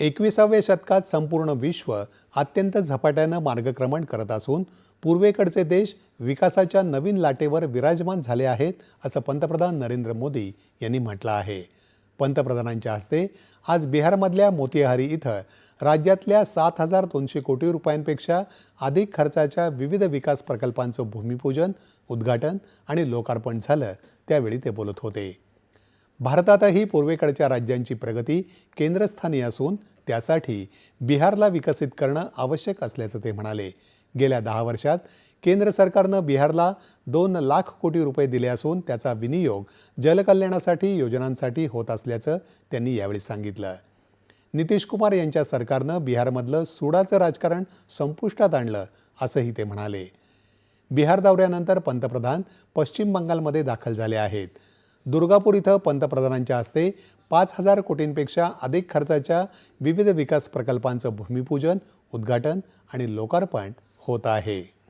एकविसाव्या शतकात संपूर्ण विश्व अत्यंत झपाट्यानं मार्गक्रमण करत असून पूर्वेकडचे देश विकासाच्या नवीन लाटेवर विराजमान झाले आहेत असं पंतप्रधान नरेंद्र मोदी यांनी म्हटलं आहे. पंतप्रधानांच्या हस्ते आज बिहारमधल्या मोतिहारी इथं राज्यातल्या सात हजार दोनशे कोटी रुपयांपेक्षा अधिक खर्चाच्या विविध विकास प्रकल्पांचं भूमिपूजन उद्घाटन आणि लोकार्पण झालं त्यावेळी ते बोलत होते. भारतातही पूर्वेकडच्या राज्यांची प्रगती केंद्रस्थानी असून त्यासाठी बिहारला विकसित करणं आवश्यक असल्याचं ते म्हणाले. गेल्या दहा वर्षात केंद्र सरकारनं बिहारला दोन लाख कोटी रुपये दिले असून त्याचा विनियोग जलकल्याणासाठी योजनांसाठी होत असल्याचं त्यांनी यावेळी सांगितलं. नितीश कुमार यांच्या सरकारनं बिहारमधलं सुडाचं राजकारण संपुष्टात आणलं असंही ते म्हणाले. बिहार दौऱ्यानंतर पंतप्रधान पश्चिम बंगालमध्ये दाखल झाले आहेत. दुर्गापूर इथं पंतप्रधानांच्या हस्ते पाच हजार कोटींपेक्षा अधिक खर्चाच्या विविध विकास प्रकल्पांचं भूमिपूजन उद्घाटन आणि लोकार्पण होत आहे.